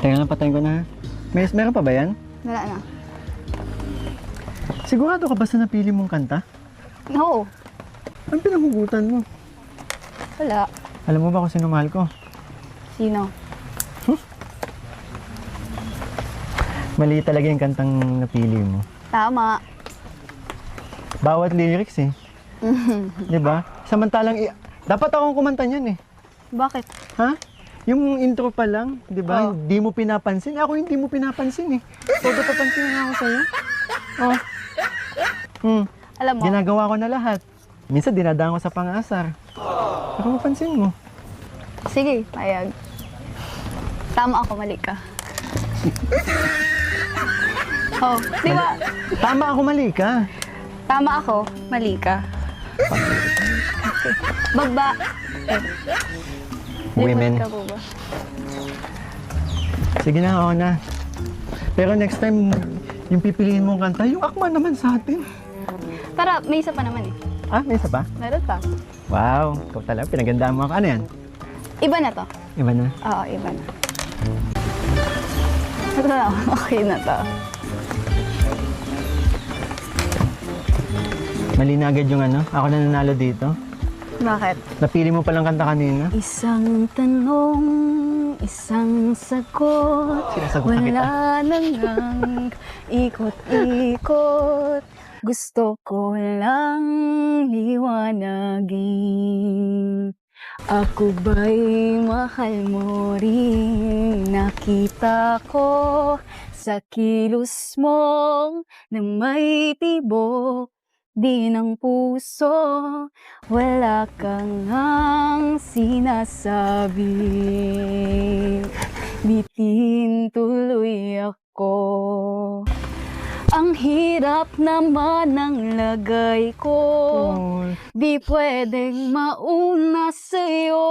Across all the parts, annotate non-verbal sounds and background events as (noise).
Teka lang, patayin ko na ha. May, meron pa ba yan? Wala na. Sigurado ka ba sa napili mong kanta? No. Ang pinanghugutan mo. Wala. Alam mo ba kung sino mahal ko? Sino? Mali talaga yung kantang napili mo. Tama. Bawat lyrics eh. (laughs) Di ba? Samantalang, i- dapat akong kumanta niyan eh. Bakit? Ha? Yung intro pa lang, di ba? Oh. Hindi mo pinapansin. Ako hindi mo pinapansin eh. Todo papansin na ako sa'yo. Oh. Hmm. Alam mo, Ginagawa ko na lahat. Minsan dinadaan ko sa pang-asar. Ako mapansin mo. sige, payag. Tama ako, mali ka. oh, di ba? Tama ako, mali ka. Tama ako, mali ka. Okay. Baba. Eh, Women. ka? Sige na, oo na. Pero next time, yung pipiliin mong kanta, yung akma naman sa atin. Tara, may isa pa naman eh. Ah, may isa pa? Meron pa. Wow, ikaw talaga, pinagandaan mo ako. Ano yan? Iba na to. Iba na. Oo, iba na. Ito na, (laughs) okay na to. Mali na agad yung ano. Ako na nanalo dito. Bakit? Napili mo palang kanta kanina. Isang tanong, isang sagot. Sinasagot na. Wala nang ikot-ikot. Gusto ko lang liwanagin. Ako ba'y mahal mo rin? Nakita ko sa kilos mo na may tibok di ng puso. Wala kang ang sinasabi. Bitin tuloy ako. Ang hirap naman ng lagay ko. Di pwedeng mauna sa'yo.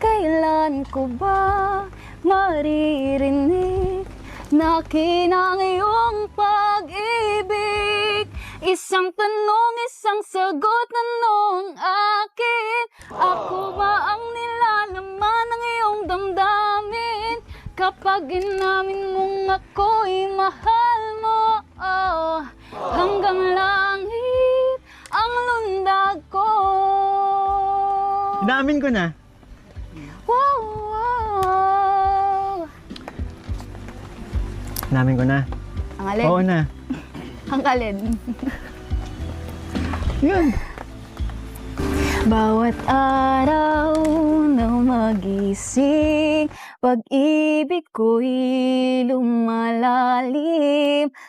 Kailan ko ba maririnig na kinang iyong? Isang tanong, isang sagot, tanong akin. Ako ba ang nilalaman ng iyong damdamin? Kapag inamin mong ako'y mahal mo, oh, hanggang langit ang lundag ko. Inamin ko na. Wow, wow. Inamin ko na. Ang alin? Oo na. Ang alin? (laughs) Yun. Bawat araw na magising, pag-ibig ko'y lumalalim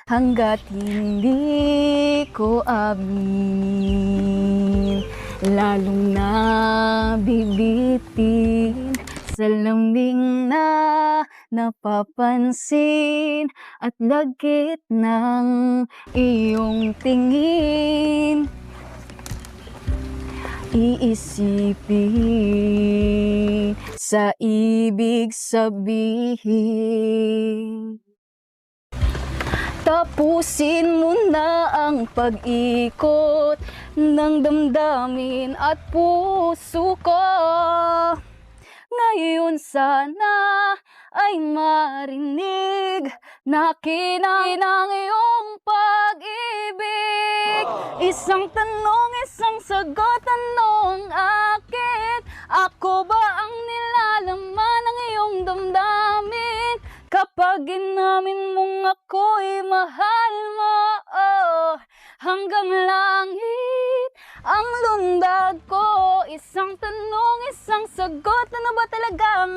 hanggat hindi ko amin. Lalong nabibitin sa lambing na napapansin at lagkit ng iyong tingin. Iisipin sa ibig sabihin. Tapusin mo na ang pag-ikot ng damdamin at puso ko. Sana ay marinig na kinang iyong pag-ibig. Isang tanong, isang sagot, tanong akin. Ako ba ang nilalaman ng iyong damdamin? Kapag inamin mong ako'y mahal mo, oh, hanggang langit ang lundag ko. Isang tanong, isang sagot, ano ba talaga ang?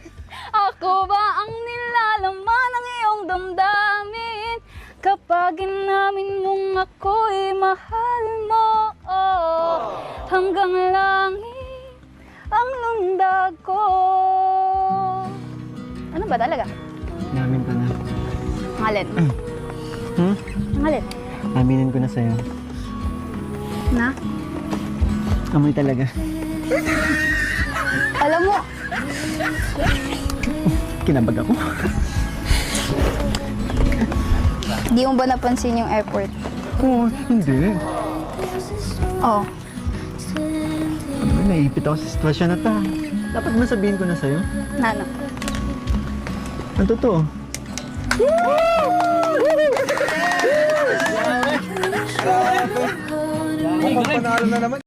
(laughs) Ako ba ang nilalaman ng iyong damdamin? Kapag inamin mong ako'y mahal mo, oh, hanggang langit ang lundag ko. Ano ba talaga? Inamin ko na. Ang alin? Hmm? Ang alin? Aminin ko na sa'yo. Na? Amoy talaga. Alam mo, Kinabag ako. di mo ba napansin yung effort? Oo, hindi. Oh, Ano, naipit ako sa sitwasyon na to. Dapat ba sabihin ko na sa'yo? na ano? Ang totoo. Mukhang panalo na naman.